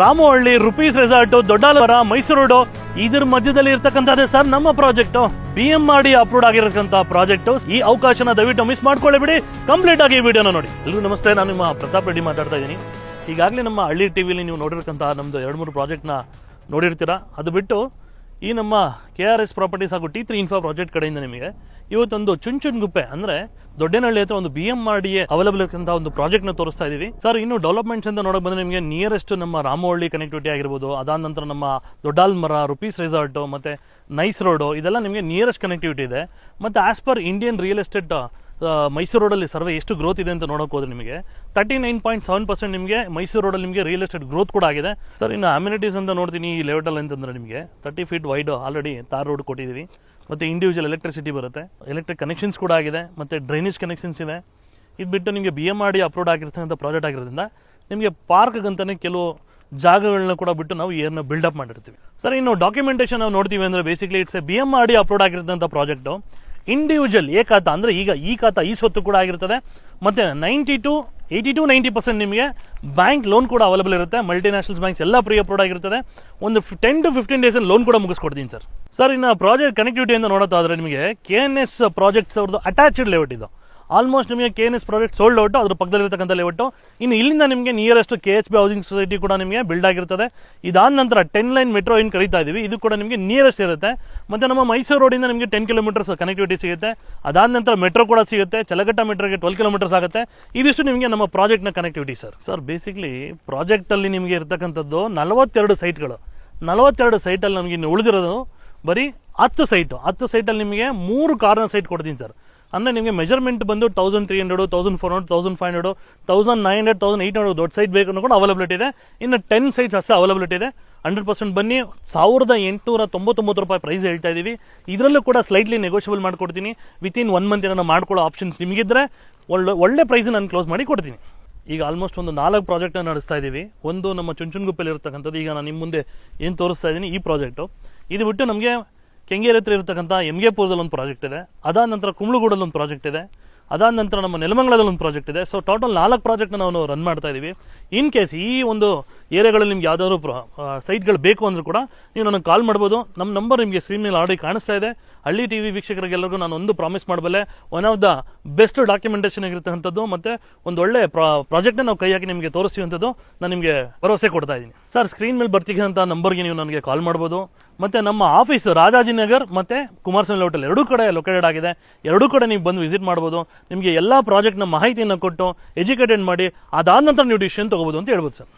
Ramavalli rupees resort, ದೊಡ್ಡಾಲವರ, Mysuru ಇದ್ರ ಮಧ್ಯದಲ್ಲಿ ಇರ್ತಕ್ಕಂಥದ್ದೇ ಸರ್ ನಮ್ಮ ಪ್ರಾಜೆಕ್ಟ್. ಬಿ ಎಂ ಮಾಡಿ ಅಪ್ಲೋಡ್ ಆಗಿರತಕ್ಕಂತ ಪ್ರಾಜೆಕ್ಟ್. ಈ ಅವಕಾಶನ ದಯವಿಟ್ಟು ಮಿಸ್ ಮಾಡ್ಕೊಳ್ಳಿ ಬಿಡಿ ಕಂಪ್ಲೀಟ್ ಆಗಿ ಈ ವಿಡಿಯೋನ ನೋಡಿ. ಎಲ್ಲರೂ ನಮಸ್ತೆ, ನಾನು ನಿಮ್ಮ ಪ್ರತಾಪ್ ರೆಡ್ಡಿ ಮಾತಾಡ್ತಾ ಇದ್ದೀನಿ. ಈಗಾಗಲೇ ನಮ್ಮ ಹಳ್ಳಿ ಟಿವಿಲಿ ನೀವು ನೋಡಿರ್ತಕ್ಕಂಥ ನಮ್ದು ಎರಡು ಮೂರು ಪ್ರಾಜೆಕ್ಟ್ನ ನೋಡಿರ್ತೀರಾ. ಅದು ಬಿಟ್ಟು ಈ ನಮ್ಮ ಕೆ ಆರ್ ಎಸ್ ಪ್ರಾಪರ್ಟೀಸ್ ಹಾಗೂ ಟಿ ತ್ರೀ ಇನ್ಫಾ ಪ್ರಾಜೆಕ್ಟ್ ಕಡೆಯಿಂದ ನಿಮಗೆ ಇವತ್ತೊಂದು ಚುಂಚುನ್ ಗುಪ್ಪೆ ಅಂದ್ರೆ ದೊಡ್ಡನಹಳ್ಳಿ ಹತ್ರ ಒಂದು ಬಿ ಎಂ ಮಾಡಿ ಅವೈಲಬಲ್ ಇರ್ತಕ್ಕಂಥ ಒಂದು ಪ್ರಾಜೆಕ್ಟ್ನ ತೋರಿಸ್ತಾ ಇದೀವಿ. ಸರ್ ಇನ್ನು ಡೆವಲಪ್ಮೆಂಟ್ಸ್ ಅಂತ ನೋಡಕ್ ಬಂದ್ರೆ ನಿಮಗೆ ನಿಯರೆಸ್ಟ್ ನಮ್ಮ ರಾಮವಳ್ಳಿ ಕನೆಕ್ಟಿವಿಟಿ ಆಗಿರ್ಬೋದು, ಅದಾದ ನಂತರ ನಮ್ಮ ದೊಡ್ಡಾಲ್ಮರ ರುಪೀಸ್ ರೆಸಾರ್ಟ್ ಮತ್ತೆ ನೈಸ್ ರೋಡ್ ಇದೆಲ್ಲ ನಿಮಗೆ ನಿಯರೆಸ್ಟ್ ಕನೆಕ್ಟಿವಿಟಿ ಇದೆ. ಮತ್ತೆ as per Indian real estate Mysuru ರೋಡಲ್ಲಿ ಸರ್ವೆ ಎಷ್ಟು ಗ್ರೋತ್ ಇದೆ ಅಂತ ನೋಡೋಕೆ ಹೋದ್ರೆ ನಿಮಗೆ thirty nine point seven percent ನಿಮಗೆ ಮೈಸೂರು ರೋಡಲ್ಲಿ ನಿಮಗೆ ರಿಯಲ್ ಎಸ್ಟೇಟ್ ಗ್ರೋತ್ ಕೂಡ ಆಗಿದೆ. ಸರ್ ಇನ್ನು ಅಮ್ಯುನಿಟೀಸ್ ಅಂತ ನೋಡ್ತೀನಿ, ಈ ಲೆವೆಟಲ್ಲಿ ಅಂತಂದ್ರೆ ನಿಮಗೆ thirty feet wide already tar road ಕೊಟ್ಟಿದ್ದೀವಿ. ಮತ್ತು ಇಂಡಿವಿಜುವಲ್ ಎಲೆಕ್ಟ್ರಿಸಿಟಿ ಬರುತ್ತೆ. ಎಲೆಕ್ಟ್ರಿಕ್ ಕನೆಕ್ಷನ್ಸ್ ಕೂಡ ಆಗಿದೆ, ಮತ್ತು ಡ್ರೈನೇಜ್ ಕನೆಕ್ಷನ್ಸ್ ಇದೆ. ಇದು ಬಿಟ್ಟು ನಿಮಗೆ ಬಿ ಎಂ ಮಾಡಿ ಅಪ್ಲೋಡ್ ಆಗಿರ್ತಕ್ಕಂಥ ಪ್ರಾಜೆಕ್ಟ್ ಆಗಿರೋದ್ರಿಂದ ನಿಮಗೆ ಪಾರ್ಕ್ಗಂತಲೇ ಕೆಲವು ಜಾಗಗಳನ್ನ ಕೂಡ ಬಿಟ್ಟು ನಾವು ಏರ್ನ ಬಿಲ್ಡಪ್ ಮಾಡಿರ್ತೀವಿ. ಸರ್ ಇನ್ನು ಡಾಕ್ಯುಮೆಂಟೇಷನ್ ನಾವು ನೋಡ್ತೀವಿ ಅಂದರೆ basically it's a B M ಮಾಡಿ ಅಪ್ಲೋಡ್ ಆಗಿರ್ತಕ್ಕಂಥ ಪ್ರಾಜೆಕ್ಟು ಇಂಡಿವಿಜುವಲ್ ಎ ಖಾತ ಅಂದರೆ ಈಗ ಈ ಖಾತ ಈ ಸ್ವತ್ತು ಕೂಡ ಆಗಿರ್ತದೆ. ಮತ್ತು ninety to eighty to ninety percent ನಿಮಗೆ ಬ್ಯಾಂಕ್ ಲೋನ್ ಕೂಡ ಅವೈಲೇಬಲ್ ಇರುತ್ತೆ. ಮಲ್ಟಿನ್ಯಾಷನಲ್ಸ್ ಬ್ಯಾಂಕ್ಸ್ ಎಲ್ಲ ಪ್ರೀ ಪ್ರೋಡ್ ಆಗಿರ್ತದೆ. ಒಂದು ಟೆನ್ ಟು ಫಿಫ್ಟೀನ್ ಡೇಸಲ್ಲಿ ಲೋನ್ ಕೂಡ ಮುಗಿಸ್ಕೊಡ್ತೀನಿ ಸರ್. ಸರ್, ಇನ್ನು ಪ್ರಾಜೆಕ್ಟ್ ಕನೆಕ್ಟಿವಿಟಿ ಅಂತ ನೋಡೋದಾದ್ರೆ ನಿಮಗೆ ಕೆ ಎನ್ ಎಸ್ ಪ್ರಾಜೆಕ್ಟ್ಸ್ ಅವ್ರದ್ದು ಅಟ್ಯಾಚ್ಡ್ ಲೇಔಟ್ ಇದು. ಆಲ್ಮೋಸ್ಟ್ ನಿಮಗೆ K N S project sold out, ಅದ್ರ ಪಕ್ಕದಲ್ಲಿರ್ತಕ್ಕಂಥ ಲೇಔಟು ಇನ್ನು ಇಲ್ಲಿಂದ ನಿಮಗೆ nearest K H B housing society ಕೂಡ ನಿಮಗೆ ಬಿಲ್ಡ್ ಆಗಿರ್ತದೆ. ಇದಾದ ನಂತರ ಟೆನ್ ಲೈನ್ ಮೆಟ್ರೋ ಏನು ಕರೀತಾ ಇದೀವಿ, ಇದು ಕೂಡ ನಿಮಗೆ ನಿಯರೆಸ್ಟ್ ಇರುತ್ತೆ. ಮತ್ತು ನಮ್ಮ ಮೈಸೂರು ರೋಡಿಂದ ನಿಮಗೆ ಟೆನ್ ಕಿಲೋಮೀಟರ್ಸ್ ಕನೆಕ್ಟಿವಿಟಿ ಸಿಗುತ್ತೆ. ಅದಾದ ನಂತರ ಮೆಟ್ರೋ ಕೂಡ ಸಿಗುತ್ತೆ. ಚಲಘಟ್ಟ ಮೆಟ್ರೋಗೆ ಟ್ವೆಲ್ ಕಿಲೋಮೀಟರ್ಸ್ ಆಗುತ್ತೆ. ಇದಿಷ್ಟು ನಿಮಗೆ ನಮ್ಮ ಪ್ರಾಜೆಕ್ಟ್ನ ಕನೆಕ್ಟಿವಿಟಿ ಸರ್ ಸರ್ ಬೇಸಿಕ್ಲಿ ಪ್ರಾಜೆಕ್ಟಲ್ಲಿ ನಿಮಗೆ ಇರತಕ್ಕಂಥದ್ದು ನಲವತ್ತೆರಡು ಸೈಟ್ಗಳು ನಲವತ್ತೆರಡು ಸೈಟಲ್ಲಿ ನಮಗೆ ಇನ್ನು ಉಳಿದಿರೋದು ಬರೀ ಹತ್ತು ಸೈಟು ಹತ್ತು ಸೈಟಲ್ಲಿ ನಿಮಗೆ ಮೂರು ಕಾರ್ನರ್ ಸೈಟ್ ಕೊಡ್ತೀನಿ ಸರ್ ಅಂದರೆ ನಿಮಗೆ ಮೆಜರ್ಮೆಂಟ್ ಬಂದು thousand three hundred thousand four hundred thousand five hundred thousand nine hundred thousand eight hundred ದೊಡ್ಡ ಸೈಟ್ ಬೇಕು ಕೂಡ ಅವೈಲಬಿಲಿಟಿ ಇದೆ. ಇನ್ನು ಟೆನ್ ಸೈಟ್ಸ್ ಅಷ್ಟೇ ಅವೈಲಬಿಲಿಟಿ ಇದೆ. ಹಂಡ್ರೆಡ್ ಪರ್ಸೆಂಟ್ ಬನ್ನಿ. ಸಾವಿರದ ಎಂಟುನೂರ ತೊಂಬತ್ತೊಂಬತ್ತು ರೂಪಾಯಿ ಪ್ರೈಸ್ ಹೇಳ್ತಾ ಇದ್ದೀವಿ ಇದರಲ್ಲೂ ಕೂಡ ಸ್ಲೈಟ್ಲಿ ನೆಗೋಷಿಯಬಲ್ ಮಾಡ್ಕೊಡ್ತೀನಿ. ವಿತಿನ್ ಒನ್ ಮಂತ್ ನಾನು ಮಾಡ್ಕೊಳ್ಳೋ ಆಪ್ಷನ್ಸ್ ನಿಮಗಿದ್ರೆ ಒಳ್ಳೆ ಒಳ್ಳೆ ಪ್ರೈಸ್ ನಾನು ಕ್ಲೋಸ್ ಮಾಡಿ ಕೊಡ್ತೀನಿ. ಈಗ ಆಲ್ಮೋಸ್ಟ್ ಒಂದು ನಾಲ್ಕು ಪ್ರಾಜೆಕ್ಟ್ನ ನಡೆಸ್ತಾ ಇದ್ದೀವಿ ಒಂದು ನಮ್ಮ ಚುಂಚುನ್ಗುಪ್ಪಲ್ಲಿ ಇರತಕ್ಕಂಥದ್ದು ಈಗ ನಾನು ನಿಮ್ಮ ಮುಂದೆ ಏನು ತೋರಿಸ್ತಾ ಇದ್ದೀನಿ ಈ ಪ್ರಾಜೆಕ್ಟು ಇದು ಬಿಟ್ಟು ನಮಗೆ ಕೆಂಗೇರಿ ಹತ್ರ ಇರತಕ್ಕಂಥ ಎಂ ಗೆ ಪುರದಲ್ಲಿ ಒಂದು ಪ್ರಾಜೆಕ್ಟ್ ಇದೆ. ಅದಾದ ನಂತರ ಕುಂಬ್ಳಗೂಡಲ್ಲಿ ಒಂದು ಪ್ರಾಜೆಕ್ಟ್ ಇದೆ. ಅದಾದ ನಂತರ ನಮ್ಮ ನೆಲಮಂಗಲದಲ್ಲಿ ಒಂದು ಪ್ರಾಜೆಕ್ಟ್ ಇದೆ. ಸೊ ಟೋಟಲ್ ನಾಲ್ಕು ಪ್ರಾಜೆಕ್ಟ್ನ ನಾವು ರನ್ ಮಾಡ್ತಾ ಇದ್ದೀವಿ ಇನ್ ಕೇಸ್ ಈ ಒಂದು ಏರಿಯಾಗಳಲ್ಲಿ ನಿಮ್ಗೆ ಯಾವ್ದಾದ್ರು ಸೈಟ್ಗಳು ಬೇಕು ಅಂದರೂ ಕೂಡ ನೀವು ನನಗೆ ಕಾಲ್ ಮಾಡ್ಬೋದು. ನಮ್ಮ ನಂಬರ್ ನಿಮಗೆ ಸ್ಕ್ರೀನ್ ಮೇಲೆ ಆಲ್ರೆಡಿ ಕಾಣಿಸ್ತಾ ಇದೆ. ಹಳ್ಳಿ ಟಿ ವಿ ವೀಕ್ಷಕರಿಗೆಲ್ಲರಿಗೂ ನಾನು ಒಂದು ಪ್ರಾಮಿಸ್ ಮಾಡಬಲ್ಲೆ one of the best documentation ಆಗಿರ್ತಕ್ಕಂಥದ್ದು ಮತ್ತು ಒಂದು ಒಳ್ಳೆ ಪ್ರಾಜೆಕ್ಟ್ನ ನಾವು ಕೈ ಹಾಕಿ ನಿಮಗೆ ತೋರಿಸುವಂಥದ್ದು ನಾನು ನಿಮಗೆ ಭರವಸೆ ಕೊಡ್ತಾ ಇದ್ದೀನಿ ಸರ್ ಸ್ಕ್ರೀನ್ ಮೇಲೆ ಬರ್ತಿದ್ದಂಥ ನಂಬರ್ಗೆ ನೀವು ನನಗೆ ಕಾಲ್ ಮಾಡ್ಬೋದು. ಮತ್ತು ನಮ್ಮ ಆಫೀಸ್ ರಾಜಾಜಿನಗರ್ ಮತ್ತು ಕುಮಾರಸ್ವಾಮಿ ಹೋಟೆಲ್ ಎರಡೂ ಕಡೆ ಲೊಕೇಟೆಡ್ ಆಗಿದೆ. ಎರಡೂ ಕಡೆ ನೀವು ಬಂದು ವಿಸಿಟ್ ಮಾಡ್ಬೋದು. ನಿಮಗೆ ಎಲ್ಲ ಪ್ರಾಜೆಕ್ಟ್ನ ಮಾಹಿತಿಯನ್ನು ಕೊಟ್ಟು ಎಜುಕೇಟೆಡ್ ಮಾಡಿ, ಅದಾದ ನಂತರ ನೀವು ಡಿಸಿಷನ್ ತೊಗೋಬೋದು ಅಂತ ಹೇಳ್ಬೋದು ಸರ್.